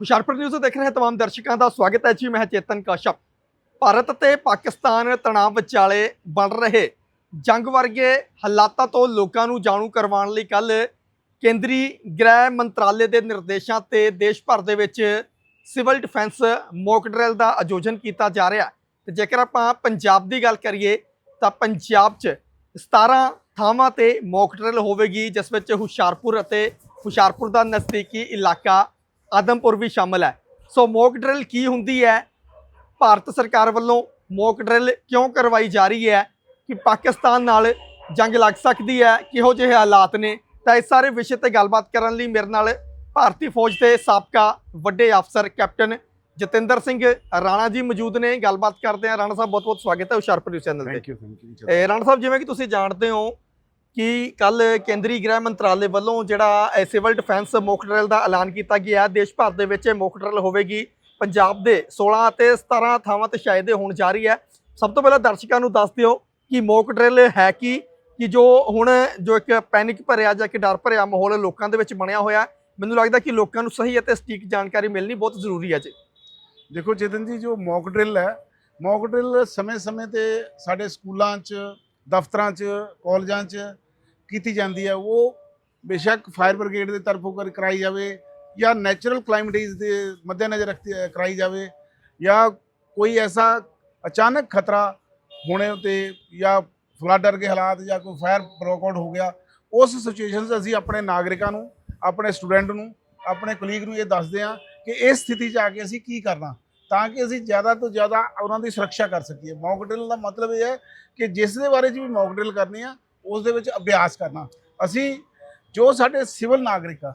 Hoshiarpur news ਦੇਖ ਰਹੇ ਤਮਾਮ ਦਰਸ਼ਕਾਂ ਦਾ ਸਵਾਗਤ ਹੈ ਜੀ। ਮੈਂ ਚੇਤਨ ਕਾਸ਼ਪ ਭਾਰਤ ਤੇ ਪਾਕਿਸਤਾਨ ਤਣਾਅ ਵਿਚਾਲੇ ਬਣ ਰਹੇ ਜੰਗ ਵਰਗੇ ਹਾਲਾਤਾਂ ਤੋਂ ਲੋਕਾਂ ਨੂੰ ਜਾਣੂ ਕਰਵਾਉਣ ਲਈ ਕੱਲ ਕੇਂਦਰੀ ਗ੍ਰਹਿ ਮੰਤਰਾਲੇ ਦੇ ਨਿਰਦੇਸ਼ਾਂ ਤੇ ਦੇਸ਼ ਭਰ ਦੇ ਵਿੱਚ ਸਿਵਲ ਡਿਫੈਂਸ ਮੌਕ ਡਰਿਲ ਦਾ ਆਯੋਜਨ ਕੀਤਾ ਜਾ ਰਿਹਾ ਤੇ ਜੇਕਰ ਆਪਾਂ ਪੰਜਾਬ ਦੀ ਗੱਲ ਕਰੀਏ, ਤਾਂ ਪੰਜਾਬ 'ਚ 17 ਥਾਵਾਂ ਤੇ ਮੌਕ ਡਰਿਲ ਹੋਵੇਗੀ, ਜਿਸ ਵਿੱਚ ਹੁਸ਼ਿਆਰਪੁਰ ਅਤੇ ਹੁਸ਼ਿਆਰਪੁਰ ਦਾ ਨਜ਼ਦੀਕੀ ਇਲਾਕਾ ਆਦਮਪੁਰ ਵੀ ਸ਼ਾਮਲ ਹੈ। ਸੋ ਮੌਕ ਡਰਿਲ ਕੀ ਹੁੰਦੀ ਹੈ? ਭਾਰਤ ਸਰਕਾਰ ਵੱਲੋਂ ਮੌਕ ਡਰਿਲ ਕਿਉਂ ਕਰਵਾਈ ਜਾ ਰਹੀ ਹੈ? ਕਿ ਪਾਕਿਸਤਾਨ ਨਾਲ ਜੰਗ ਲੱਗ ਸਕਦੀ ਹੈ? ਕਿਹੋ ਜਿਹੇ ਹਾਲਾਤ ਨੇ? ਤਾਂ ਇਸ ਸਾਰੇ ਵਿਸ਼ੇ ਤੇ ਗੱਲਬਾਤ ਕਰਨ ਲਈ ਮੇਰੇ ਨਾਲ ਭਾਰਤੀ ਫੌਜ ਦੇ ਸਾਬਕਾ ਵੱਡੇ ਅਫਸਰ ਕੈਪਟਨ ਜਤਿੰਦਰ ਸਿੰਘ ਰਾਣਾ ਜੀ ਮੌਜੂਦ ਨੇ। ਗੱਲਬਾਤ ਕਰਦੇ ਹਾਂ। ਰਾਣਾ ਸਾਹਿਬ ਬਹੁਤ ਬਹੁਤ ਸਵਾਗਤ ਹੈ ਹੁਸ਼ਿਆਰਪੁਰ ਨਿਊਜ਼ ਚੈਨਲ ਤੇ। Thank you thank you Rana ਸਾਹਿਬ ਜਿਵੇਂ ਕਿ ਤੁਸੀਂ ਜਾਣਦੇ ਹੋ ਕਿ ਕੱਲ ਕੇਂਦਰੀ ਗ੍ਰਹਿ ਮੰਤਰਾਲੇ ਵੱਲੋਂ ਜਿਹੜਾ ਸਿਵਲ ਡਿਫੈਂਸ ਮੌਕ ਡਰਿਲ ਦਾ ਐਲਾਨ ਕੀਤਾ ਗਿਆ, ਦੇਸ਼ ਭਰ ਦੇ ਵਿੱਚ ਇਹ ਮੌਕ ਡਰਿਲ ਹੋਵੇਗੀ। ਪੰਜਾਬ ਦੇ 16 ਅਤੇ 17 ਥਾਵਾਂ ਤੇ ਸ਼ਾਇਦ ਇਹ ਹੋਣ ਜਾ ਰਹੀ ਹੈ। ਸਭ ਤੋਂ ਪਹਿਲਾਂ ਦਰਸ਼ਕਾਂ ਨੂੰ ਦੱਸ ਦਿਓ ਕਿ ਮੌਕ ਡਰਿਲ ਹੈ ਕੀ, ਕਿ ਜੋ ਹੁਣ ਜੋ ਇੱਕ ਪੈਨਿਕ ਭਰਿਆ ਜਾਂ ਕਿ ਡਰ ਭਰਿਆ ਮਾਹੌਲ ਲੋਕਾਂ ਦੇ ਵਿੱਚ ਬਣਿਆ ਹੋਇਆ ਮੈਨੂੰ ਲੱਗਦਾ ਕਿ ਲੋਕਾਂ ਨੂੰ ਸਹੀ ਅਤੇ ਸਟੀਕ ਜਾਣਕਾਰੀ ਮਿਲਣੀ ਬਹੁਤ ਜ਼ਰੂਰੀ ਹੈ ਜੀ। ਦੇਖੋ ਚੇਤਨ ਜੀ, ਜੋ ਮੌਕ ਡਰਿਲ ਹੈ ਮੌਕ ਡਰਿਲ ਸਮੇਂ-ਸਮੇਂ ਤੇ ਸਾਡੇ ਸਕੂਲਾਂ 'ਚ, ਦਫ਼ਤਰਾਂ 'ਚ, ਕਾਲਜਾਂ 'ਚ ਕੀਤੀ ਜਾਂਦੀ ਹੈ, ਉਹ ਬੇਸ਼ੱਕ ਫਾਇਰ ਬ੍ਰਿਗੇਡ ਦੇ ਤਰਫੋਂ ਕਰ ਕਰਾਈ ਜਾਵੇ ਜਾਂ ਨੈਚੁਰਲ ਕਲਾਈਮੇਟਿਜ਼ ਦੇ ਮੱਦੇਨਜ਼ਰ ਰੱਖਤੀ ਕਰਾਈ ਜਾਵੇ ਜਾਂ ਕੋਈ ਐਸਾ ਅਚਾਨਕ ਖਤਰਾ ਹੋਣੇ ਉਤੇ ਜਾਂ ਫਲੱਡ ਵਰਗੇ ਹਾਲਾਤ ਜਾਂ ਕੋਈ ਫਾਇਰ ਬ੍ਰੋਕਆਊਟ ਹੋ ਗਿਆ, ਉਸ ਸਿਚੁਏਸ਼ਨਸ ਅਸੀਂ ਆਪਣੇ ਨਾਗਰਿਕਾਂ ਨੂੰ, ਆਪਣੇ ਸਟੂਡੈਂਟ ਨੂੰ, ਆਪਣੇ ਕੁਲੀਗ ਨੂੰ ਇਹ ਦੱਸਦੇ ਹਾਂ ਕਿ ਇਸ ਸਥਿਤੀ 'ਚ ਆ ਕੇ ਅਸੀਂ ਕੀ ਕਰਨਾ ਤਾਂ ਕਿ ਅਸੀਂ ਜ਼ਿਆਦਾ ਤੋਂ ਜ਼ਿਆਦਾ ਉਹਨਾਂ ਦੀ ਸੁਰੱਖਿਆ ਕਰ ਸਕੀਏ। ਮੌਕ ਡਰਿਲ ਦਾ ਮਤਲਬ ਇਹ ਹੈ ਕਿ ਜਿਸ ਦੇ ਬਾਰੇ 'ਚ ਵੀ ਮੌਕ ਡਰਿਲ ਕਰਨੀ ਆ ਉਸ ਦੇ ਵਿੱਚ ਅਭਿਆਸ ਕਰਨਾ। ਅਸੀਂ ਜੋ ਸਾਡੇ ਸਿਵਲ ਨਾਗਰਿਕ ਆ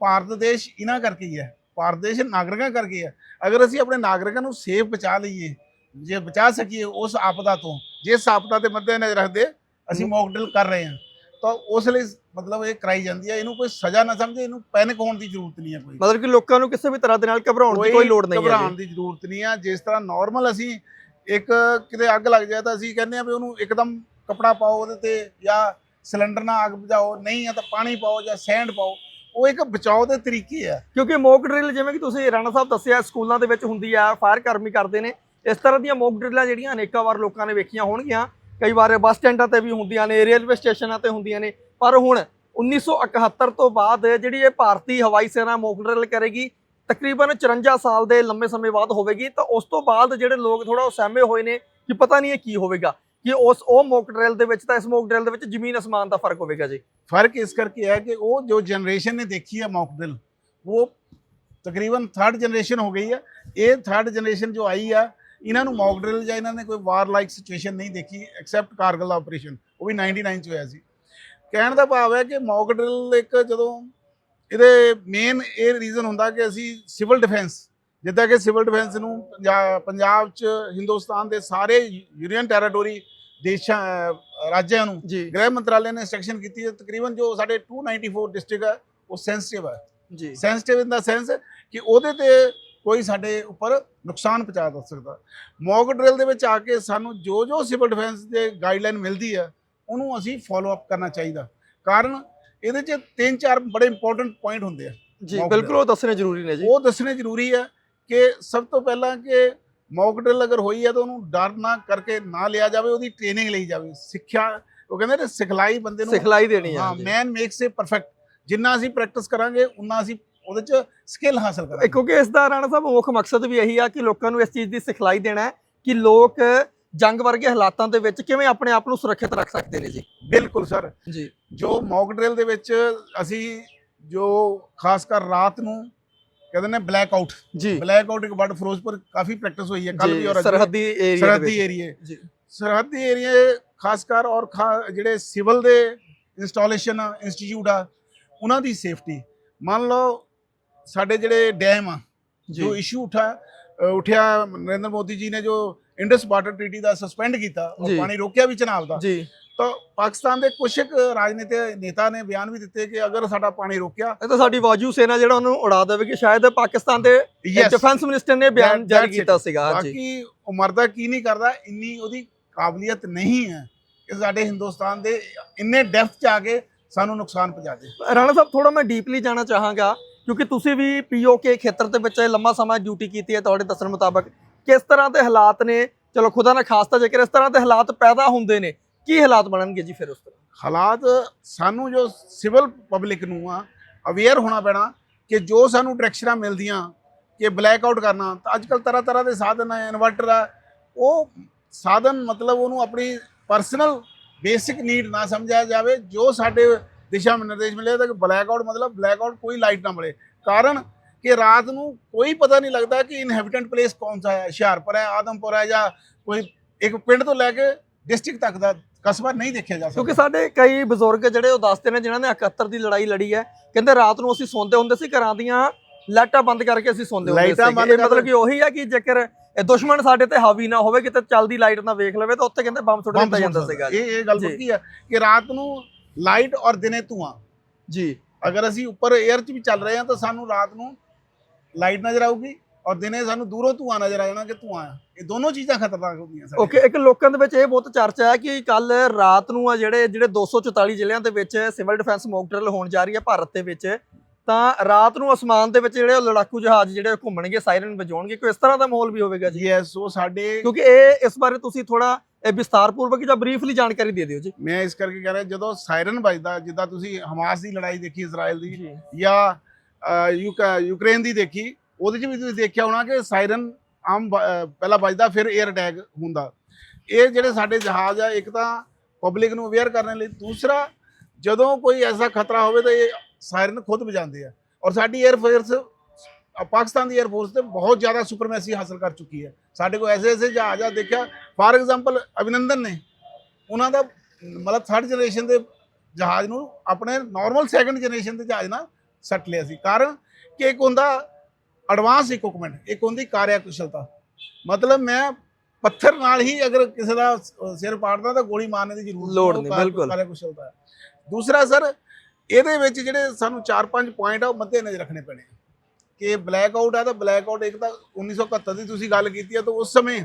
ਭਾਰਤ ਦੇਸ਼ ਇਹਨਾਂ ਕਰਕੇ ਹੀ ਹੈ ਭਾਰਤ ਦੇਸ਼ ਨਾਗਰਿਕਾਂ ਕਰਕੇ ਹੀ ਅਗਰ ਅਸੀਂ ਆਪਣੇ ਨਾਗਰਿਕਾਂ ਨੂੰ ਸੇਫ ਬਚਾ ਲਈਏ ਜੇ ਬਚਾ ਸਕੀਏ ਉਸ ਆਪਦਾ ਤੋਂ ਜਿਸ ਆਪਦਾ ਦੇ ਮੱਦੇ ਨਜ਼ਰ ਰੱਖਦੇ ਅਸੀਂ ਮੌਕ ਡਰਿਲ ਕਰ ਰਹੇ ਹਾਂ। ਤਾਂ ਉਸ ਲਈ ਮਤਲਬ ਇਹ ਕਰਾਈ ਜਾਂਦੀ ਹੈ ਇਹਨੂੰ ਕੋਈ ਸਜ਼ਾ ਨਾ ਸਮਝੇ ਇਹਨੂੰ ਪੈਨਿਕ ਹੋਣ ਦੀ ਜ਼ਰੂਰਤ ਨਹੀਂ ਹੈ ਕੋਈ। ਮਤਲਬ ਕਿ ਲੋਕਾਂ ਨੂੰ ਕਿਸੇ ਵੀ ਤਰ੍ਹਾਂ ਦੇ ਨਾਲ ਘਬਰਾਉਣ ਦੀ ਕੋਈ ਲੋੜ ਨਹੀਂ ਹੈ ਘਬਰਾਉਣ ਦੀ ਜ਼ਰੂਰਤ ਨਹੀਂ ਆ ਜਿਸ ਤਰ੍ਹਾਂ ਨਾਰਮਲ ਅਸੀਂ ਇੱਕ ਕਿਤੇ ਅੱਗ ਲੱਗ ਜਾਏ ਤਾਂ ਅਸੀਂ ਕਹਿੰਦੇ ਆ ਵੀ ਉਹਨੂੰ ਇੱਕਦਮ ਕਪੜਾ ਪਾਓ ਉਹਦੇ ਤੇ ਜਾਂ ਸਿਲੰਡਰ ਨਾਲ ਅੱਗ ਬੁਝਾਓ, ਨਹੀਂ ਆ ਤਾਂ ਪਾਣੀ ਪਾਓ ਜਾਂ ਸੈਂਡ ਪਾਓ, ਉਹ ਇੱਕ ਬਚਾਓ ਦੇ ਤਰੀਕੇ ਆ। ਕਿਉਂਕਿ ਮੌਕ ਡਰਿਲ ਜਿਵੇਂ ਕਿ ਤੁਸੀਂ ਰਾਣਾ ਸਾਹਿਬ ਦੱਸਿਆ, ਸਕੂਲਾਂ ਦੇ ਵਿੱਚ ਹੁੰਦੀ ਆ, ਫਾਇਰ ਕਰਮੀ ਕਰਦੇ ਨੇ। ਇਸ ਤਰ੍ਹਾਂ ਦੀਆਂ ਮੌਕ ਡਰਿਲਾਂ ਜਿਹੜੀਆਂ ਅਨੇਕਾਂ ਵਾਰ ਲੋਕਾਂ ਨੇ ਵੇਖੀਆਂ ਹੋਣਗੀਆਂ। ਕਈ ਵਾਰ ਬੱਸ ਸਟੈਂਡਾਂ ਤੇ ਵੀ ਹੁੰਦੀਆਂ ਨੇ, ਰੇਲਵੇ ਸਟੇਸ਼ਨਾਂ ਤੇ ਹੁੰਦੀਆਂ ਨੇ। ਪਰ ਹੁਣ 1971 ਤੋਂ ਬਾਅਦ ਜਿਹੜੀ ਇਹ ਭਾਰਤੀ ਹਵਾਈ ਸੈਨਾ ਮੌਕ ਡਰਿਲ ਕਰੇਗੀ, ਤਕਰੀਬਨ 54 ਸਾਲ ਦੇ ਲੰਮੇ ਸਮੇਂ ਬਾਅਦ ਹੋਵੇਗੀ। ਤਾਂ ਉਸ ਤੋਂ ਬਾਅਦ ਜਿਹੜੇ ਲੋਕ ਥੋੜਾ ਸਹਿਮੇ ਹੋਏ ਨੇ ਕਿ ਪਤਾ ਨਹੀਂ ਇਹ ਕੀ ਹੋਵੇਗਾ। ਕਿ ਉਸ ਉਹ ਮੌਕ ਡਰਿਲ ਦੇ ਵਿੱਚ ਤਾਂ ਇਸ ਮੌਕ ਡਰਿਲ ਦੇ ਵਿੱਚ ਜ਼ਮੀਨ ਅਸਮਾਨ ਦਾ ਫ਼ਰਕ ਹੋਵੇਗਾ ਜੀ। ਫ਼ਰਕ ਇਸ ਕਰਕੇ ਹੈ ਕਿ ਉਹ ਜੋ ਜਨਰੇਸ਼ਨ ਨੇ ਦੇਖੀ ਹੈ ਮੌਕ ਡਰਿਲ ਉਹ ਤਕਰੀਬਨ ਥਰਡ ਜਨਰੇਸ਼ਨ ਹੋ ਗਈ ਹੈ ਇਹ ਥਰਡ ਜਨਰੇਸ਼ਨ ਜੋ ਆਈ ਆ, ਇਹਨਾਂ ਨੂੰ ਮੌਕ ਡਰਿਲ ਜਾਂ ਇਹਨਾਂ ਨੇ ਕੋਈ ਵਾਰ ਲਾਈਕ ਸਿਚੁਏਸ਼ਨ ਨਹੀਂ ਦੇਖੀ ਐਕਸੈਪਟ ਕਾਰਗਲ ਦਾ ਆਪਰੇਸ਼ਨ ਉਹ ਵੀ 99 ਚ ਹੋਇਆ ਸੀ। ਕਹਿਣ ਦਾ ਭਾਵ ਹੈ ਕਿ ਮੌਕ ਡਰਿਲ ਇੱਕ ਜਦੋਂ ਇਹਦੇ ਮੇਨ ਇਹ ਰੀਜ਼ਨ ਹੁੰਦਾ ਕਿ ਅਸੀਂ ਸਿਵਲ ਡਿਫੈਂਸ ਜਿੱਦਾਂ ਕਿ ਸਿਵਲ ਡਿਫੈਂਸ ਨੂੰ ਪੰਜਾ- ਪੰਜਾਬ ਚ ਹਿੰਦੁਸਤਾਨ ਦੇ ਸਾਰੇ ਯੂਨੀਅਨ ਟੈਰੀਟੋਰੀ ਦੇਸ਼ਾਂ ਰਾਜਾਂ ਨੂੰ ਗ੍ਰਹਿ ਮੰਤਰਾਲੇ ਨੇ ਇੰਸਟਰਕਸ਼ਨ ਕੀਤੀ ਹੈ। ਤਕਰੀਬਨ ਜੋ ਸਾਡੇ 294 ਡਿਸਟ੍ਰਿਕਟ ਹੈ ਉਹ ਸੈਂਸਿਟਿਵ ਹੈ। ਜੀ। ਸੈਂਸਿਟਿਵ ਇਨ ਦਾ ਸੈਂਸ ਕਿ ਉਹਦੇ ਤੇ ਕੋਈ ਸਾਡੇ ਉੱਪਰ ਨੁਕਸਾਨ ਪਹੁੰਚਾ ਦਾ ਸਕਦਾ। ਮੌਕ ਡਰਿਲ ਦੇ ਵਿੱਚ ਆ ਕੇ ਸਾਨੂੰ ਜੋ ਜੋ ਸਿਵਲ ਡਿਫੈਂਸ ਦੇ ਗਾਈਡਲਾਈਨ ਮਿਲਦੀ ਹੈ ਉਹਨੂੰ ਅਸੀਂ ਫੋਲੋ ਅਪ ਕਰਨਾ ਚਾਹੀਦਾ। ਕਾਰਨ ਇਹਦੇ 'ਚ ਤਿੰਨ ਚਾਰ ਬੜੇ ਇੰਪੋਰਟੈਂਟ ਪੁਆਇੰਟ ਹੁੰਦੇ ਆ। ਜੀ ਬਿਲਕੁਲ ਉਹ ਦੱਸਣੇ ਜ਼ਰੂਰੀ ਨੇ ਜੀ। ਉਹ ਦੱਸਣੇ ਜ਼ਰੂਰੀ ਹੈ ਕਿ ਸਭ ਤੋਂ ਪਹਿਲਾਂ ਕਿ ਮੌਕ ਡਰਿਲ ਅਗਰ ਹੋਈ ਹੈ ਤਾਂ ਉਹਨੂੰ ਡਰ ਨਾ ਕਰਕੇ ਨਾ ਲਿਆ ਜਾਵੇ ਉਹਦੀ ਟ੍ਰੇਨਿੰਗ ਲਈ ਜਾਵੇ। ਸਿੱਖਿਆ ਉਹ ਕਹਿੰਦੇ ਨੇ ਸਿਖਲਾਈ ਬੰਦੇ ਨੂੰ ਸਿਖਲਾਈ ਦੇਣੀ ਹਾਂ ਹੈ ਮੈਨ ਮੇਕਸ ਏ ਪਰਫੈਕਟ ਜਿੰਨਾ ਅਸੀਂ ਪ੍ਰੈਕਟਿਸ ਕਰਾਂਗੇ ਉਨਾ ਅਸੀਂ ਉਹਦੇ ਚ ਸਕਿੱਲ ਹਾਸਲ ਕਰਾਂਗੇ। ਕਿਉਂਕਿ ਇਸ ਦਾ ਰਾਣਾ ਸਾਹਿਬ ਮੁੱਖ ਮਕਸਦ ਵੀ ਇਹੀ ਆ ਕਿ ਲੋਕਾਂ ਨੂੰ ਇਸ ਚੀਜ਼ ਦੀ ਸਿਖਲਾਈ ਦੇਣਾ ਹੈ ਕਿ ਲੋਕ ਜੰਗ ਵਰਗੇ ਹਾਲਾਤਾਂ ਦੇ ਵਿੱਚ ਕਿਵੇਂ ਆਪਣੇ ਆਪ ਨੂੰ ਸੁਰੱਖਿਅਤ ਰੱਖ ਸਕਦੇ ਨੇ ਜੀ। ਬਿਲਕੁਲ ਸਰ। ਜੀ। ਜੋ ਮੌਕ ਡਰਿਲ ਦੇ ਵਿੱਚ ਅਸੀਂ ਜੋ ਖਾਸ ਕਰ ਰਾਤ ਨੂੰ ਕਹਿੰਦੇ ਨੇ ਬਲੈਕ ਆਊਟ ਜੀ। ਬਲੈਕ ਆਊਟ ਇੱਕ ਵਰਡ ਫਿਰੋਜ਼ਪੁਰ ਕਾਫੀ ਪ੍ਰੈਕਟਿਸ ਹੋਈ ਹੈ ਕੱਲ ਵੀ ਔਰ। ਸਰਹੱਦੀ ਏਰੀਆ ਸਰਹੱਦੀ ਏਰੀਏ ਜੀ। ਸਰਹੱਦੀ ਏਰੀਏ ਖਾਸ ਕਰ ਔਰ ਜਿਹੜੇ ਸਿਵਲ ਦੇ ਇੰਸਟਾਲੇਸ਼ਨ ਇੰਸਟੀਚਿਊਟ ਆ ਉਹਨਾਂ ਦੀ ਸੇਫਟੀ ਮੰਨ ਲਓ ਸਾਡੇ ਜਿਹੜੇ ਡੈਮ ਆ ਜੋ। ਇਸ਼ੂ ਉਠਾ ਉਠਿਆ ਨਰਿੰਦਰ ਮੋਦੀ ਜੀ ਨੇ ਜੋ ਇੰਡਸ ਵਾਟਰ ਟ੍ਰੀਟੀ ਦਾ ਸਸਪੈਂਡ ਕੀਤਾ ਔਰ। ਪਾਣੀ ਰੋਕਿਆ ਵੀ ਚਨਾਬ ਦਾ। ਜੀ। ਤਾਂ ਪਾਕਿਸਤਾਨ ਦੇ ਕੁਝ ਰਾਜਨੀਤਿਕ ਨੇਤਾ ਨੇ ਬਿਆਨ ਵੀ ਦਿੱਤੇ ਕਿ ਅਗਰ ਸਾਡਾ ਪਾਣੀ ਰੋਕਿਆ ਇਹ ਤਾਂ ਸਾਡੀ ਵਾਜੂ ਸੈਨਾ ਜਿਹੜਾ ਉਹਨੂੰ ਉਡਾ ਦੇਵੇਗੀ ਸ਼ਾਇਦ ਪਾਕਿਸਤਾਨ ਦੇ ਡਿਫੈਂਸ ਮਿਨਿਸਟਰ ਨੇ ਬਿਆਨ ਜਾਰੀ ਕੀਤਾ. ਸੀਗਾ ਜੀ ਬਾਕੀ ਉਹ ਮਰਦਾ ਕੀ ਨਹੀਂ ਕਰਦਾ ਇੰਨੀ ਉਹਦੀ ਕਾਬਲੀਅਤ ਨਹੀਂ ਹੈ ਕਿ ਸਾਡੇ ਹਿੰਦੁਸਤਾਨ ਦੇ ਇੰਨੇ ਡੈਪਥ ਚ ਆ ਕੇ ਸਾਨੂੰ ਨੁਕਸਾਨ ਪਹੁੰਚਾ ਦੇ। ਰਾਣਾ ਸਾਹਿਬ ਥੋੜਾ ਮੈਂ ਡੀਪਲੀ ਜਾਣਾ ਚਾਹਾਂਗਾ ਕਿਉਂਕਿ ਤੁਸੀਂ ਵੀ ਪੀਓਕੇ ਖੇਤਰ ਦੇ ਵਿੱਚ ਲੰਮਾ ਸਮਾਂ ਡਿਊਟੀ ਕੀਤੀ ਹੈ ਤੁਹਾਡੇ ਦੱਸਣ ਮੁਤਾਬਕ। ਕਿਸ ਤਰ੍ਹਾਂ ਦੇ ਹਾਲਾਤ ਨੇ? ਚਲੋ ਖੁਦਾ ਨਾ ਖਾਸਤਾ ਜੇਕਰ ਇਸ ਤਰ੍ਹਾਂ ਦੇ ਹਾਲਾਤ ਪੈਦਾ ਹੁੰਦੇ ਨੇ ਕੀ ਹਾਲਾਤ ਬਣਨਗੇ ਜੀ ਫਿਰ ਉਸ ਤਰ੍ਹਾਂ? ਹਾਲਾਤ ਸਾਨੂੰ ਜੋ ਸਿਵਲ ਪਬਲਿਕ ਨੂੰ ਆ ਅਵੇਅਰ ਹੋਣਾ ਪੈਣਾ ਕਿ ਜੋ ਸਾਨੂੰ ਡਾਇਰੈਕਸ਼ਨਾਂ ਮਿਲਦੀਆਂ, ਕਿ ਬਲੈਕ ਆਊਟ ਕਰਨਾ, ਤਾਂ ਅੱਜ ਕੱਲ ਤਰ੍ਹਾਂ ਤਰ੍ਹਾਂ ਦੇ ਸਾਧਨ ਆ ਇਨਵਰਟਰ ਆ, ਉਹ ਸਾਧਨ ਮਤਲਬ ਉਹਨੂੰ ਆਪਣੀ ਪਰਸਨਲ ਬੇਸਿਕ ਨੀਡ ਨਾ ਸਮਝਿਆ ਜਾਵੇ, ਜੋ ਸਾਡੇ ਦਿਸ਼ਾ ਨਿਰਦੇਸ਼ ਮਿਲੇ, ਤਾਂ ਕਿ ਬਲੈਕ ਆਊਟ ਮਤਲਬ ਬਲੈਕ ਆਊਟ ਕੋਈ ਲਾਈਟ ਨਾ ਮਿਲੇ। ਕਾਰਨ ਕਿ ਰਾਤ ਨੂੰ ਕੋਈ ਪਤਾ ਨਹੀਂ ਲੱਗਦਾ ਕਿ ਇਨਹੈਬੀਟੈਂਟ ਪਲੇਸ ਕੌਣ ਸਾ ਹੈ, ਹੁਸ਼ਿਆਰਪੁਰ ਹੈ, ਆਦਮਪੁਰ ਹੈ ਜਾਂ ਕੋਈ ਇੱਕ ਪਿੰਡ ਤੋਂ ਲੈ ਕੇ ਡਿਸਟ੍ਰਿਕਟ ਤੱਕ ਦਾ ਕਸਬਾ ਨਹੀਂ ਦੇਖਿਆ ਜਾ ਕਿਉਂਕਿ ਸਕਦਾ। ਸਾਡੇ ਕਈ ਬਜ਼ੁਰਗ ਜਿਹੜੇ ਉਹ ਦੱਸਦੇ ਨੇ ਜਿਨ੍ਹਾਂ ਨੇ 71 ਦੀ ਲੜਾਈ ਲੜੀ ਹੈ ਕਹਿੰਦੇ ਰਾਤ ਨੂੰ ਅਸੀਂ ਸੌਂਦੇ ਹੁੰਦੇ ਸੀ ਘਰਾਂ ਦੀਆਂ ਲਾਈਟਾਂ ਬੰਦ ਕਰਕੇ ਅਸੀਂ ਸੌਂਦੇ ਹੁੰਦੇ ਲਾਈਟਾਂ ਸੀ ਬੰਦ ਇਹ ਮਤਲਬ ਕਿ ਉਹੀ ਹੈ ਕਿ ਜੇਕਰ ਇਹ ਦੁਸ਼ਮਣ ਸਾਡੇ ਤੇ ਹਾਵੀ ਨਾ ਹੋਵੇ ਕਿਤੇ ਚੱਲਦੀ ਲਾਈਟ ਨਾ ਵੇਖ ਲਵੇ ਤਾਂ ਉੱਥੇ ਕਹਿੰਦੇ ਬੰਬ ਸੁੱਟ ਦਿੱਤਾ ਜਾਂਦਾ ਸੀਗਾ ਇਹ ਇਹ ਗੱਲ। ਪੱਕੀ ਹੈ ਕਿ ਰਾਤ ਨੂੰ ਲਾਈਟ ਔਰ ਦਿਨੇ ਧੂਆਂ। ਜੀ। ਅਗਰ ਅਸੀਂ ਉੱਪਰ 에ਅਰ 'ਚ ਵੀ ਚੱਲ ਰਹੇ ਹਾਂ ਤਾਂ ਸਾਨੂੰ ਰਾਤ ਨੂੰ ਲਾਈਟ ਨਜ਼ਰ ਆਊਗੀ। ਔਰ ਦਿਨੇ ਸਾਨੂੰ ਦੂਰੋਂ ਧੂਆਂ ਨਜ਼ਰ ਆ ਜਾਣਾ ਕਿ ਧੂਆਂ ਆ। ਇਹ ਦੋਨੋਂ ਚੀਜ਼ਾਂ ਖਤਰਨਾਕ ਹੁੰਦੀਆਂ ਸਾਡੇ ਓਕੇ ਇੱਕ ਲੋਕਾਂ ਦੇ ਵਿੱਚ ਇਹ ਬਹੁਤ ਚਰਚਾ ਹੈ ਕਿ ਕੱਲ ਰਾਤ ਨੂੰ ਆ ਜਿਹੜੇ ਜਿਹੜੇ 244 ਜ਼ਿਲ੍ਹਿਆਂ ਦੇ ਵਿੱਚ ਸਿਵਲ ਡਿਫੈਂਸ ਮੌਕ ਡਰਿਲ ਹੋਣ ਜਾ ਰਹੀ ਹੈ ਭਾਰਤ ਦੇ ਵਿੱਚ ਤਾਂ ਰਾਤ ਨੂੰ ਅਸਮਾਨ ਦੇ ਵਿੱਚ ਜਿਹੜੇ ਲੜਾਕੂ ਜਹਾਜ਼ ਜਿਹੜੇ ਘੁੰਮਣਗੇ ਸਾਇਰਨ ਵਜਾਉਣਗੇ ਕੋਈ ਇਸ ਤਰ੍ਹਾਂ ਦਾ ਮਾਹੌਲ ਵੀ ਹੋਵੇਗਾ ਜੀ? ਐਸ ਉਹ ਸਾਡੇ ਕਿਉਂਕਿ ਇਹ ਇਸ ਬਾਰੇ ਤੁਸੀਂ ਥੋੜਾ ਵਿਸਤਾਰਪੂਰਵਕ ਜਾਂ ਬਰੀਫਲੀ ਜਾਣਕਾਰੀ ਦੇ ਦਿਓ ਜੀ। ਮੈਂ ਇਸ ਕਰਕੇ ਕਹਿ ਰਿਹਾ ਜਦੋਂ ਸਾਇਰਨ ਵੱਜਦਾ ਜਿੱਦਾਂ ਤੁਸੀਂ ਹਮਾਸ ਦੀ ਲੜਾਈ ਦੇਖੀ ਇਜ਼ਰਾਈਲ ਦੀ ਜੀ। ਯੂਕਰੇਨ ਦੀ ਦੇਖੀ ਉਹਦੇ 'ਚ ਵੀ ਤੁਸੀਂ ਦੇਖਿਆ ਹੋਣਾ ਕਿ ਸਾਇਰਨ ਆਮ ਪਹਿਲਾਂ ਵੱਜਦਾ, ਫਿਰ 에ਅਰ ਅਟੈਕ ਹੁੰਦਾ। ਇਹ ਜਿਹੜੇ ਸਾਡੇ ਜਹਾਜ਼ ਆ, ਇੱਕ ਤਾਂ ਪਬਲਿਕ ਨੂੰ ਅਵੇਅਰ ਕਰਨ ਲਈ, ਦੂਸਰਾ ਜਦੋਂ ਕੋਈ ਐਸਾ ਖਤਰਾ ਹੋਵੇ ਤਾਂ ਇਹ ਸਾਇਰਨ ਖੁਦ ਵਜਾਉਂਦੇ ਆ। ਔਰ ਸਾਡੀ 에ਅਰ ਫੋਰਸ ਪਾਕਿਸਤਾਨ ਦੀ 에ਅਰ ਫੋਰਸ ਤੇ ਬਹੁਤ ਜ਼ਿਆਦਾ ਸੁਪਰਮੈਸੀ ਹਾਸਲ ਕਰ ਚੁੱਕੀ ਹੈ। ਸਾਡੇ ਕੋਲ ਐਸੇ ਐਸੇ ਜਹਾਜ਼ ਆ, ਦੇਖਿਆ ਫਾਰ ਐਗਜ਼ਾਮਪਲ ਅਭਿਨੰਦਨ ਨੇ, ਉਹਨਾਂ ਦਾ ਮਤਲਬ ਥਰਡ ਜਨਰੇਸ਼ਨ ਦੇ ਜਹਾਜ਼ ਨੂੰ ਆਪਣੇ ਨਾਰਮਲ ਸੈਕੰਡ ਜਨਰੇਸ਼ਨ ਦੇ ਜਹਾਜ਼ ਨਾਲ ਸੱਟ ਲਿਆ ਸੀ। ਕਾਰਨ ਕਿ ਇੱਕ ਹੁੰਦਾ ਐਡਵਾਂਸ ਇਕਵਿਪਮੈਂਟ ਇੱਕ ਹੁੰਦੀ ਕਾਰਿਆ ਕੁਸ਼ਲਤਾ ਮਤਲਬ ਮੈਂ ਪੱਥਰ ਨਾਲ ਹੀ ਅਗਰ ਕਿਸੇ ਦਾ ਸਿਰ ਪਾੜਦਾ ਤਾਂ ਗੋਲੀ ਮਾਰਨੇ ਦੀ ਜ਼ਰੂਰਤ ਲੋੜ ਨਹੀਂ, ਬਿਲਕੁਲ। ਕਾਰਿਆ ਕੁਸ਼ਲਤਾ ਦੂਸਰਾ ਸਰ ਇਹਦੇ ਵਿੱਚ ਜਿਹੜੇ ਸਾਨੂੰ 4-5 ਪੁਆਇੰਟ ਆ ਉਹ ਮੱਦੇ ਨਜ਼ਰ ਰੱਖਣੇ ਪੈਣੇ। ਕਿ ਬਲੈਕ ਆਊਟ ਆ ਤਾਂ ਬਲੈਕ ਆਊਟ ਇੱਕ ਤਾਂ 1971 ਦੀ ਤੁਸੀਂ ਗੱਲ ਕੀਤੀ ਆ ਤਾਂ ਉਸ ਸਮੇਂ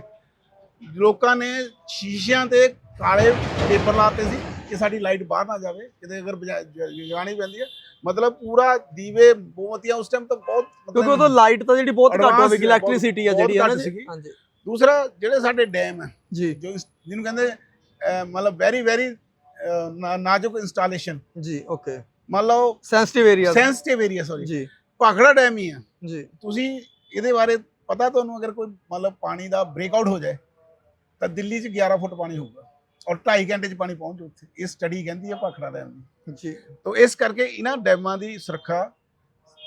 ਲੋਕਾਂ ਨੇ ਸ਼ੀਸ਼ਿਆਂ ਤੇ ਕਾਲੇ ਪੇਪਰ ਲਾਤੇ ਸੀ ਕਿ ਸਾਡੀ ਲਾਈਟ ਬਾਹਰ ਨਾ ਜਾਵੇ ਕਿਤੇ ਅਗਰ ਬਜਾ- ਜ- ਜਗਾਣੀ ਪੈਂਦੀ ਹੈ ਮਤਲਬ ਪੂਰਾ ਦੀਵੇ ਮੋਮਬੱਤੀਆਂ ਉਸ ਟਾਈਮ ਤਾਂ ਬਹੁਤ ਕਿਉਂਕਿ ਉਦੋਂ ਲਾਈਟ ਤਾਂ ਜਿਹੜੀ ਬਹੁਤ ਘੱਟ ਹੋਵੇਗੀ ਇਲੈਕਟ੍ਰਿਸਿਟੀ ਆ ਜਿਹੜੀ ਹੈ ਨਾ। ਹਾਂਜੀ। ਦੂਸਰਾ ਜਿਹੜੇ ਸਾਡੇ ਡੈਮ ਹੈ ਜੀ। ਜੋ ਜਿਹਨੂੰ ਕਹਿੰਦੇ ਮਤਲਬ ਵੈਰੀ ਵੈਰੀ ਨਾਜ਼ੁਕ ਇੰਸਟਾਲੇਸ਼ਨ ਜੀ ਓਕੇ ਮੰਨ ਲਓ sensitive area sensitive area sorry ਜੀ। ਭਾਖੜਾ ਡੈਮ ਹੀ ਹੈ। ਜੀ। ਤੁਸੀਂ ਇਹਦੇ ਬਾਰੇ ਪਤਾ ਤੁਹਾਨੂੰ ਅਗਰ ਕੋਈ ਮਤਲਬ ਪਾਣੀ ਦਾ ਬ੍ਰੇਕਆਊਟ ਹੋ ਜਾਏ ਤਾਂ ਦਿੱਲੀ 'ਚ 11 ਫੁੱਟ ਪਾਣੀ ਹੋਊਗਾ। ਔਰ 2.5 ਘੰਟੇ 'ਚ ਪਾਣੀ ਪਹੁੰਚ ਉੱਥੇ। ਇਹ ਸਟੱਡੀ ਕਹਿੰਦੀ ਹੈ ਭਾਖੜਾ ਡੈਮ ਦੀ। ਜੀ। ਤੋ ਇਸ ਕਰਕੇ ਇਹਨਾਂ ਡੈਮਾਂ ਦੀ ਸੁਰੱਖਿਆ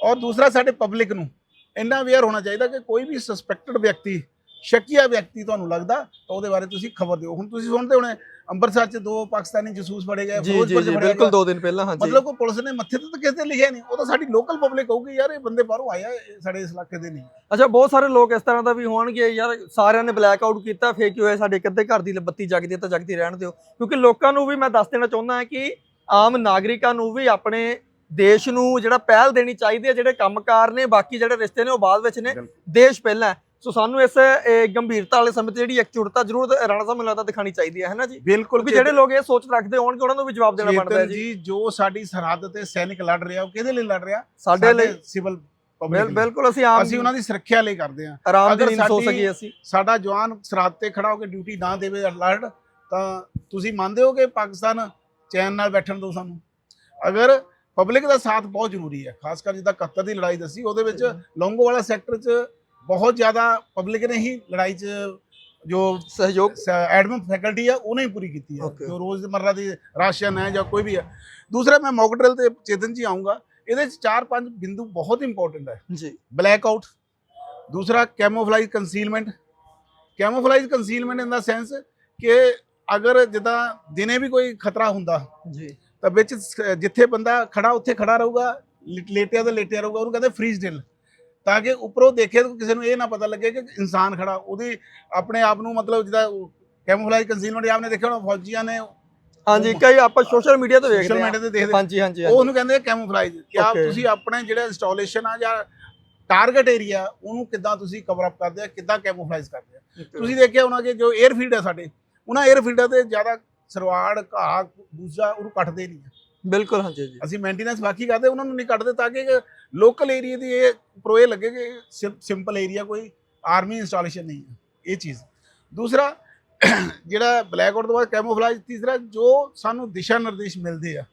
ਔਰ ਦੂਸਰਾ ਸਾਡੇ ਪਬਲਿਕ ਨੂੰ ਇੰਨਾ ਅਵੇਅਰ ਹੋਣਾ ਚਾਹੀਦਾ ਕਿ ਕੋਈ ਵੀ ਸਸਪੈਕਟਡ ਵਿਅਕਤੀ ਸ਼ੱਕੀਆ ਵਿਅਕਤੀ ਤੁਹਾਨੂੰ ਲੱਗਦਾ ਤਾਂ ਉਹਦੇ ਬਾਰੇ ਤੁਸੀਂ ਖਬਰ ਦਿਓ ਹੁਣ ਤੁਸੀਂ ਸੁਣਦੇ ਹੋਣੇ ਅੰਮ੍ਰਿਤਸਰ 'ਚ ਦੋ ਪਾਕਿਸਤਾਨੀ ਜਸੂਸ ਫੜੇ ਗਏ ਜੀ ਜੀ ਜੀ ਬਿਲਕੁਲ ਗਿਆ। ਦੋ ਦਿਨ ਪਹਿਲਾਂ ਹਾਂਜੀ ਮਤਲਬ ਕੋਈ ਪੁਲਿਸ ਨੇ ਮੱਥੇ ਤੇ ਤਾਂ ਕਿਸੇ ਲਿਖਿਆ ਨਹੀਂ ਉਹ ਤਾਂ ਸਾਡੀ ਲੋਕਲ ਪਬਲਿਕ ਕਹੂਗੀ ਯਾਰ ਇਹ ਬੰਦੇ ਬਾਹਰੋਂ ਆਇਆ ਸਾਡੇ ਇਸ ਇਲਾਕੇ ਦੇ ਨਹੀਂ ਅੱਛਾ ਬਹੁਤ ਸਾਰੇ ਲੋਕ ਇਸ ਤਰ੍ਹਾਂ ਦਾ ਵੀ ਹੋਣਗੇ ਯਾਰ ਸਾਰਿਆਂ ਨੇ ਬਲੈਕ ਆਊਟ ਕੀਤਾ ਫੇਰ ਕੀ ਹੋਇਆ ਸਾਡੇ ਅੱਧੇ ਘਰ ਦੀ ਬੱਤੀ ਜਗਦੀ ਤਾਂ ਜਗਦੀ ਰਹਿਣ ਦਿਓ ਕਿਉਂਕਿ ਲੋਕਾਂ ਨੂੰ ਵੀ ਮੈਂ ਦੱਸ ਦੇਣਾ ਚਾਹੁੰਦਾ ਹਾਂ ਕਿ ਆਮ ਨਾਗਰਿਕਾਂ ਨੂੰ ਵੀ ਆਪਣੇ ਦੇਸ਼ ਨੂੰ ਜਿਹੜਾ ਪਹਿਲ ਦੇਣੀ ਚਾਹੀਦੀ ਹੈ ਜਿਹੜੇ ਕੰਮਕਾਰ ਨੇ ਬਾਕੀ ਜਿਹੜੇ ਰਿਸ਼ਤੇ ਨੇ ਉਹ ਬਾਅਦ ਵਿੱਚ ਨੇ। ਦੇਸ਼ ਪਹਿਲਾਂ। ਸੋ ਸਾਨੂੰ ਇਸ ਗੰਭੀਰਤਾ ਵਾਲੇ ਸਮੇਂ ਤੇ ਜਿਹੜੀ ਇਕਜੁੱਟਤਾ ਜ਼ਰੂਰ ਰਾਣਾ ਸਾਹਿਬ ਮੈਨੂੰ ਲੱਗਦਾ ਦਿਖਾਣੀ ਚਾਹੀਦੀ ਹੈ ਹੈ ਨਾ ਜੀ? ਬਿਲਕੁਲ ਕਿਉਂਕਿ ਜਿਹੜੇ ਲੋਕ ਇਹ ਸੋਚ ਰੱਖਦੇ ਹੋਣਗੇ ਉਹਨਾਂ ਨੂੰ ਵੀ ਜਵਾਬ ਦੇਣਾ ਬਣਦਾ ਹੈ ਜੀ। ਜੀ ਸਾਡੀ ਸਰਹੱਦ ਤੇ ਸੈਨਿਕ ਲੜ ਰਿਹਾ ਉਹ ਕਿਹਦੇ ਲਈ ਲੜ ਰਿਹਾ? ਸਾਡੇ ਲਈ। ਸਿਵਲ ਬਿਲਕੁਲ ਅਸੀਂ ਆਮ ਅਸੀਂ ਉਹਨਾਂ ਦੀ ਸੁਰੱਖਿਆ ਲਈ ਕਰਦੇ ਹਾਂ। ਆਰਾਮ ਦੀ ਨੀਂਦ ਸੋ ਸਕੀਏ ਅਸੀਂ। ਸਾਡਾ ਜਵਾਨ ਸਰਹੱਦ ਤੇ ਖੜਾ ਹੋ ਕੇ ਡਿਊਟੀ ਨਾ ਦੇਵੇ ਅਲਰਟ ਤਾਂ ਤੁਸੀਂ ਮੰਨਦੇ ਹੋ ਕਿ ਪਾਕਿਸਤਾਨ ਚੈਨ ਨਾਲ ਬੈਠਣ ਦੋ ਸਾਨੂੰ? ਅਗਰ ਪਬਲਿਕ ਦਾ ਸਾਥ ਬਹੁਤ ਜ਼ਰੂਰੀ ਹੈ ਖਾਸ ਕਰ ਜਿੱਦਾਂ 71 ਦੀ ਲੜਾਈ ਦੱਸੀ ਉਹਦੇ ਵਿੱਚ ਲੌਂਗੋਵਾਲਾ ਸੈਕਟਰ 'ਚ ਬਹੁਤ ਜ਼ਿਆਦਾ ਪਬਲਿਕ ਨੇ ਹੀ ਲੜਾਈ 'ਚ ਜੋ ਸਹਿਯੋਗ ਐਡਮਿਨ ਫੈਕਲਟੀ ਆ ਉਹਨੇ ਹੀ ਪੂਰੀ ਕੀਤੀ ਹੈ. ਜੋ ਰੋਜ਼ਮਰਰਾ ਦੀ ਰਾਸ਼ਨ ਹੈ ਜਾਂ ਕੋਈ ਵੀ ਹੈ ਦੂਸਰਾ ਮੈਂ ਮੌਕ ਡਰਿਲ ਤੇ ਚੇਤਨ ਜੀ ਆਉਂਗਾ ਇਹਦੇ 'ਚ ਚਾਰ ਪੰਜ ਬਿੰਦੂ ਬਹੁਤ ਇੰਪੋਰਟੈਂਟ ਹੈ ਜੀ। ਬਲੈਕ ਆਊਟ ਦੂਸਰਾ ਕੈਮੋਫਲਾਈਜ਼ ਕੰਸੀਲਮੈਂਟ ਕੈਮੋਫਲਾਈਜ਼ ਕੰਸੀਲਮੈਂਟ ਇਨ ਦਾ ਸੈਂਸ ਕਿ ਅਗਰ ਜਿੱਦਾਂ ਦਿਨੇ ਵੀ ਕੋਈ ਖਤਰਾ ਹੁੰਦਾ ਜੀ। ਤਾਂ ਵਿੱਚ ਜਿੱਥੇ ਬੰਦਾ ਖੜਾ ਉੱਥੇ ਖੜਾ ਰਹੂਗਾ। ਲੇਟਿਆ ਤਾਂ ਲੇਟਿਆ ਰਹੂਗਾ। ਉਹਨੂੰ ਕਹਿੰਦੇ ਫ੍ਰੀਜ਼ ਡਿਲ ਤਾਂ ਕਿ ਉੱਪਰੋਂ ਦੇਖੇ ਤਾਂ ਕਿਸੇ ਨੂੰ ਇਹ ਨਾ ਪਤਾ ਲੱਗੇ ਕਿ ਇਨਸਾਨ ਖੜਾ ਉਹਦੀ ਆਪਣੇ ਆਪ ਨੂੰ ਮਤਲਬ ਜਿੱਦਾਂ ਕੈਮੋਫਲਾਈਜ਼ ਕੰਸੀਲਮੈਂਟ ਆਪਨੇ ਦੇਖਿਆ ਹੋਣਾ ਫੌਜੀਆਂ ਨੇ ਹਾਂਜੀ ਕਈ ਆਪਾਂ ਸੋਸ਼ਲ ਮੀਡੀਆ ਤੇ ਸੋਸ਼ਲ ਵੇਖਦੇ ਹਾਂ ਮੀਡੀਆ ਤੇ ਦੇਖਦੇ ਹਾਂਜੀ ਹਾਂਜੀ ਉਹ ਉਹਨੂੰ ਕਹਿੰਦੇ ਕੈਮੋਫਲਾਈਜ਼ ਕਿ ਆਪ. ਤੁਸੀਂ ਆਪਣੇ ਜਿਹੜਾ ਇੰਸਟਾਲੇਸ਼ਨ ਆ ਜਾਂ ਟਾਰਗੇਟ ਏਰੀਆ ਉਹਨੂੰ ਕਿੱਦਾਂ ਤੁਸੀਂ ਕਵਰ ਅਪ ਕਰਦੇ ਆ ਕਿੱਦਾਂ ਕੈਮੋਫਲਾਈਜ਼ ਕਰਦੇ ਆ ਤੁਸੀਂ ਦੇਖਿਆ ਹੋਣਾ ਕਿ ਜੋ 에ਅਰਫੀਲਡ ਹੈ ਸਾਡੇ ਉਹਨਾਂ 에ਅਰਫੀਲਡਾਂ ਤੇ ਜ਼ਿਆਦਾ ਸਰਵਾੜ ਘਾਹ ਦੂਜਾ ਉਹਨੂੰ ਕੱਟਦੇ ਨਹੀਂ ਆ। ਬਿਲਕੁਲ ਹਾਂਜੀ ਜੀ ਅਸੀਂ ਮੇਨਟੇਨੈਂਸ ਬਾਕੀ ਕਰਦੇ ਉਹਨਾਂ ਨੂੰ ਨਹੀਂ ਕੱਢਦੇ ਤਾਂ ਕਿ ਲੋਕਲ ਏਰੀਆ ਦੀ ਇਹ ਪ੍ਰੋਏ ਲੱਗੇ ਕਿ ਸਿੰਪਲ ਏਰੀਆ ਕੋਈ ਆਰਮੀ ਇੰਸਟਾਲੇਸ਼ਨ ਨਹੀਂ ਹੈ ਇਹ ਚੀਜ਼। ਦੂਸਰਾ ਜਿਹੜਾ ਬਲੈਕ ਆਊਟ ਤੋਂ ਬਾਅਦ ਕੈਮੋਫਲਾਜ ਤੀਸਰਾ ਜੋ ਸਾਨੂੰ ਦਿਸ਼ਾ ਨਿਰਦੇਸ਼ ਮਿਲਦੇ ਆ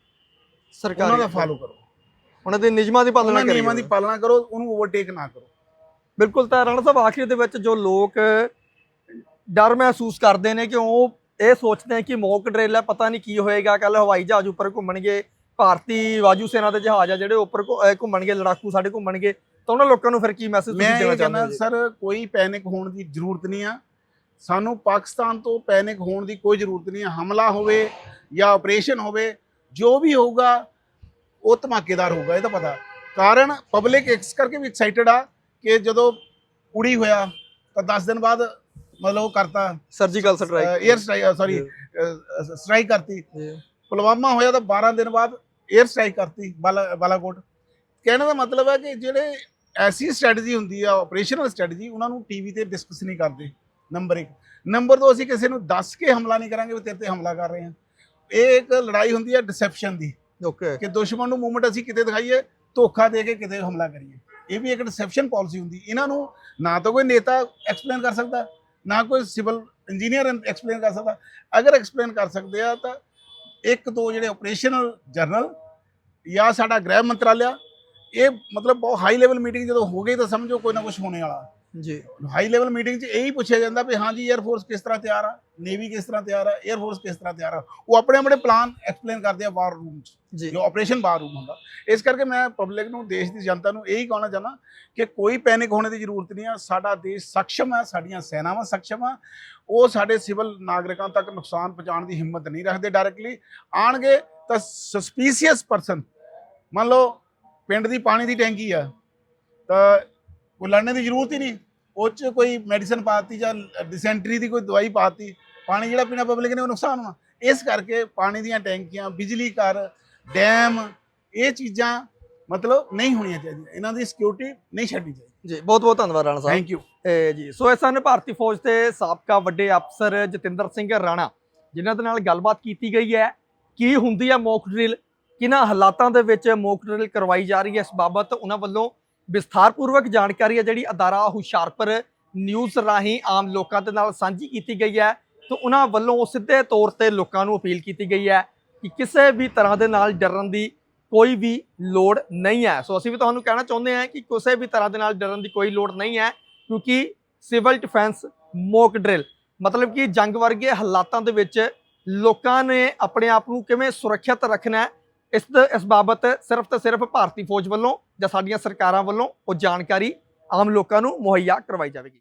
ਸਰਕਾਰੀ ਉਹਨਾਂ ਦਾ ਫਾਲੋ ਕਰੋ। ਉਹਨਾਂ ਦੇ ਨਿਯਮਾਂ ਦੀ ਪਾਲਣਾ ਕਰੀਏ ਨਿਯਮਾਂ ਦੀ ਪਾਲਣਾ ਕਰੋ ਉਹਨੂੰ ਓਵਰਟੇਕ ਨਾ ਕਰੋ। ਬਿਲਕੁਲ ਤਾਂ ਰਾਣਾ ਸਾਹਿਬ ਆਖਿਰ ਦੇ ਵਿੱਚ ਜੋ ਲੋਕ ਡਰ ਮਹਿਸੂਸ ਕਰਦੇ ਨੇ ਕਿ ਉਹ ਇਹ ਸੋਚਦੇ ਨੇ ਕਿ ਮੌਕ ਡਰਿਲ ਹੈ ਪਤਾ ਨਹੀਂ ਕੀ ਹੋਏਗਾ ਕੱਲ ਹਵਾਈ ਜਹਾਜ਼ ਉੱਪਰ ਘੁੰਮਣਗੇ ਭਾਰਤੀ ਵਾਯੂ ਸੈਨਾ ਦੇ ਜਹਾਜ਼ ਆ ਜਿਹੜੇ ਉੱਪਰ ਘੁੰਮਣਗੇ ਲੜਾਕੂ ਸਾਡੇ ਘੁੰਮਣਗੇ ਤਾਂ ਉਹਨਾਂ ਲੋਕਾਂ ਨੂੰ ਫਿਰ ਕੀ ਮੈਸੇਜ ਤੁਸੀਂ ਦੇਣਾ ਚਾਹੁੰਦੇ ਹੋ? ਸਰ ਕੋਈ ਪੈਨਿਕ ਹੋਣ ਦੀ ਜ਼ਰੂਰਤ ਨਹੀਂ ਆ। ਸਾਨੂੰ ਪਾਕਿਸਤਾਨ ਤੋਂ ਪੈਨਿਕ ਹੋਣ ਦੀ ਕੋਈ ਜ਼ਰੂਰਤ ਨਹੀਂ ਹੈ ਹਮਲਾ ਹੋਵੇ ਜਾਂ ਆਪਰੇਸ਼ਨ ਹੋਵੇ ਜੋ ਵੀ ਹੋਊਗਾ ਉਹ ਧਮਾਕੇਦਾਰ ਹੋਊਗਾ ਇਹ ਤਾਂ ਪਤਾ। ਕਾਰਨ ਪਬਲਿਕ ਇਸ ਕਰਕੇ ਵੀ ਐਕਸਾਈਟਡ ਆ ਕਿ ਜਦੋਂ ਉੜੀ ਹੋਇਆ ਤਾਂ 10 ਦਿਨ ਬਾਅਦ ਮਤਲਬ ਉਹ ਕਰਤਾ। Surgical strike air strike sorry strike ਕਰਤੀ। ਪੁਲਵਾਮਾ ਹੋਇਆ ਤਾਂ 12 ਦਿਨ ਬਾਅਦ 에ਅਰ ਸਟ੍ਰਾਈਕ ਕਰਤੀ ਬਾਲਾ ਬਾਲਾਕੋਟ। ਕਹਿਣ ਦਾ ਮਤਲਬ ਹੈ ਕਿ ਜਿਹੜੇ ਐਸੀ ਸਟ੍ਰੈਟਜੀ ਹੁੰਦੀ ਆ ਆਪਰੇਸ਼ਨਲ ਸਟ੍ਰੈਟਜੀ ਉਹਨਾਂ ਨੂੰ ਟੀਵੀ ਤੇ ਡਿਸਕਸ ਨਹੀਂ ਕਰਦੇ। ਨੰਬਰ 1 ਨੰਬਰ 2 ਅਸੀਂ ਕਿਸੇ ਨੂੰ ਦੱਸ ਕੇ ਹਮਲਾ ਨਹੀਂ ਕਰਾਂਗੇ ਵੀ ਤੇਰੇ ਤੇ ਹਮਲਾ ਕਰ ਰਹੇ ਹਾਂ। ਇਹ ਇੱਕ ਲੜਾਈ ਹੁੰਦੀ ਹੈ ਡਿਸੈਪਸ਼ਨ ਦੀ। ਓਕੇ ਕਿ ਦੁਸ਼ਮਣ ਨੂੰ ਮੂਵਮੈਂਟ ਅਸੀਂ ਕਿਤੇ ਦਿਖਾਈਏ ਧੋਖਾ ਦੇ ਕੇ ਕਿਤੇ ਹਮਲਾ ਕਰੀਏ। ਇਹ ਵੀ ਇੱਕ ਡਿਸੈਪਸ਼ਨ ਪਾਲਿਸੀ ਹੁੰਦੀ। ਇਹਨਾਂ ਨੂੰ ਨਾ ਤਾਂ ਕੋਈ ਨੇਤਾ ਐਕਸਪਲੇਨ ਕਰ ਸਕਦਾ ਨਾ ਕੋਈ ਸਿਵਲ ਇੰਜੀਨੀਅਰ ਐਕਸਪਲੇਨ ਕਰ ਸਕਦਾ। ਅਗਰ ਐਕਸਪਲੇਨ ਕਰ ਸਕਦੇ ਆ ਤਾਂ ਇੱਕ ਦੋ ਜਿਹੜੇ ਆਪਰੇਸ਼ਨਲ ਜਰਨਲ ਜਾਂ ਸਾਡਾ ਗ੍ਰਹਿ ਮੰਤਰਾਲਿਆ, ਇਹ ਮਤਲਬ ਬਹੁਤ ਹਾਈ ਲੈਵਲ ਮੀਟਿੰਗ ਜਦੋਂ ਹੋ ਗਈ ਤਾਂ ਸਮਝੋ ਕੋਈ ਨਾ ਕੁਝ ਹੋਣੇ ਵਾਲਾ। ਜੀ। ਹਾਈ ਲੈਵਲ ਮੀਟਿੰਗ 'ਚ ਇਹੀ ਪੁੱਛਿਆ ਜਾਂਦਾ ਵੀ ਹਾਂ ਜੀ 에ਅਰ ਫੋਰਸ ਕਿਸ ਤਰ੍ਹਾਂ ਤਿਆਰ ਆ? ਨੇਵੀ ਕਿਸ ਤਰ੍ਹਾਂ ਤਿਆਰ ਆ? 에ਅਰ ਫੋਰਸ ਕਿਸ ਤਰ੍ਹਾਂ ਤਿਆਰ ਆ? ਉਹ ਆਪਣੇ ਆਪਣੇ ਪਲਾਨ ਐਕਸਪਲੇਨ ਕਰਦੇ ਆ ਵਾਰ ਰੂਮ 'ਚ ਜੋ। ਆਪਰੇਸ਼ਨ ਵਾਰ ਰੂਮ ਹੁੰਦਾ। ਇਸ ਕਰਕੇ ਮੈਂ ਪਬਲਿਕ ਨੂੰ ਦੇਸ਼ ਦੀ ਜਨਤਾ ਨੂੰ ਇਹੀ ਕਹਿਣਾ ਚਾਹਨਾ ਕਿ ਕੋਈ ਪੈਨਿਕ ਹੋਣ ਦੀ ਜ਼ਰੂਰਤ ਨਹੀਂ ਆ। ਸਾਡਾ ਦੇਸ਼ ਸક્ષਮ ਆ ਸਾਡੀਆਂ ਸੈਨਾਵਾਂ ਸક્ષਮ ਆ। ਉਹ ਸਾਡੇ ਸਿਵਲ ਨਾਗਰਿਕਾਂ ਤੱਕ ਨੁਕਸਾਨ ਪਹੁੰਚਾਉਣ ਦੀ ਹਿੰਮਤ ਨਹੀਂ ਰੱਖਦੇ ਡਾਇਰੈਕਟਲੀ ਆਣਗੇ ਤਾਂ ਸਸਪੀਸ਼ੀਅਸ ਪਰਸਨ ਮੰਨ ਲਓ ਪਿੰਡ ਦੀ ਪਾਣੀ ਦੀ ਟੈਂਕੀ ਆ ਤਾਂ ਕੋਈ ਲੜਨੇ ਦੀ ਜ਼ਰੂਰਤ ਹੀ ਨਹੀਂ। ਉਹ 'ਚ ਕੋਈ ਮੈਡੀਸਨ ਪਾਤੀ ਜਾਂ ਡਿਸੈਂਟਰੀ ਦੀ ਕੋਈ ਦਵਾਈ ਪਾਤੀ ਪਾਣੀ ਜਿਹੜਾ ਪੀਣਾ ਪਬਲਿਕ ਨੇ ਉਹ ਨੁਕਸਾਨ ਹੋਣਾ। ਇਸ ਕਰਕੇ ਪਾਣੀ ਦੀਆਂ ਟੈਂਕੀਆਂ ਬਿਜਲੀ ਘਰ ਡੈਮ ਇਹ ਚੀਜ਼ਾਂ ਮਤਲਬ ਨਹੀਂ ਹੋਣੀਆਂ ਚਾਹੀਦੀਆਂ। ਇਹਨਾਂ ਦੀ ਸਿਕਿਉਰਿਟੀ ਨਹੀਂ ਛੱਡਣੀ ਚਾਹੀਦੀ। ਜੀ ਬਹੁਤ ਬਹੁਤ ਧੰਨਵਾਦ ਰਾਣਾ ਸਾਹਿਬ। ਥੈਂਕ ਯੂ ਜੀ ਸੋ ਇਹ ਸਨ ਭਾਰਤੀ ਫੌਜ ਦੇ ਸਾਬਕਾ ਵੱਡੇ ਅਫਸਰ ਜਤਿੰਦਰ ਸਿੰਘ ਰਾਣਾ ਜਿਨ੍ਹਾਂ ਦੇ ਨਾਲ ਗੱਲਬਾਤ ਕੀਤੀ ਗਈ ਹੈ ਕੀ ਹੁੰਦੀ ਹੈ ਮੌਕ ਡਰਿਲ ਕਿਹਨਾਂ ਹਾਲਾਤਾਂ ਦੇ ਵਿੱਚ ਮੌਕ ਡਰਿਲ ਕਰਵਾਈ ਜਾ ਰਹੀ ਹੈ ਇਸ ਬਾਬਤ ਉਹਨਾਂ ਵੱਲੋਂ ਵਿਸਥਾਰਪੂਰਵਕ ਜਾਣਕਾਰੀ ਹੈ ਜਿਹੜੀ ਅਦਾਰਾ ਹੁਸ਼ਿਆਰਪੁਰ ਨਿਊਜ਼ ਰਾਹੀਂ ਆਮ ਲੋਕਾਂ ਦੇ ਨਾਲ ਸਾਂਝੀ ਕੀਤੀ ਗਈ ਹੈ ਤੇ ਉਹਨਾਂ ਵੱਲੋਂ ਸਿੱਧੇ ਤੌਰ ਤੇ ਲੋਕਾਂ ਨੂੰ ਅਪੀਲ ਕੀਤੀ ਗਈ ਹੈ ਕਿ ਕਿਸੇ ਵੀ ਤਰ੍ਹਾਂ ਦੇ ਨਾਲ ਡਰਨ ਦੀ ਕੋਈ ਵੀ ਲੋੜ ਨਹੀਂ ਹੈ। ਸੋ ਅਸੀਂ ਵੀ ਤੁਹਾਨੂੰ ਕਹਿਣਾ ਚਾਹੁੰਦੇ ਹਾਂ ਕਿ ਕਿਸੇ ਵੀ ਤਰ੍ਹਾਂ ਦੇ ਨਾਲ ਡਰਨ ਦੀ ਕੋਈ ਲੋੜ ਨਹੀਂ ਹੈ ਕਿਉਂਕਿ ਸਿਵਲ ਡਿਫੈਂਸ ਮੋਕ ਡਰਿਲ ਮਤਲਬ ਕਿ ਜੰਗ ਵਰਗੇ ਹਾਲਾਤਾਂ ਦੇ ਵਿੱਚ ਲੋਕਾਂ ਨੇ ਆਪਣੇ ਆਪ ਨੂੰ ਕਿਵੇਂ ਸੁਰੱਖਿਅਤ ਰੱਖਣਾ ਹੈ ਇਸ ਦ- ਇਸ ਬਾਬਤ ਸਿਰਫ ਤੇ ਸਿਰਫ ਭਾਰਤੀ ਫੌਜ ਵੱਲੋਂ ਜਾਂ ਸਾਡੀਆਂ ਸਰਕਾਰਾਂ ਵੱਲੋਂ ਉਹ ਜਾਣਕਾਰੀ ਆਮ ਲੋਕਾਂ ਨੂੰ ਮੁਹੱਈਆ ਕਰਵਾਈ ਜਾਵੇਗੀ।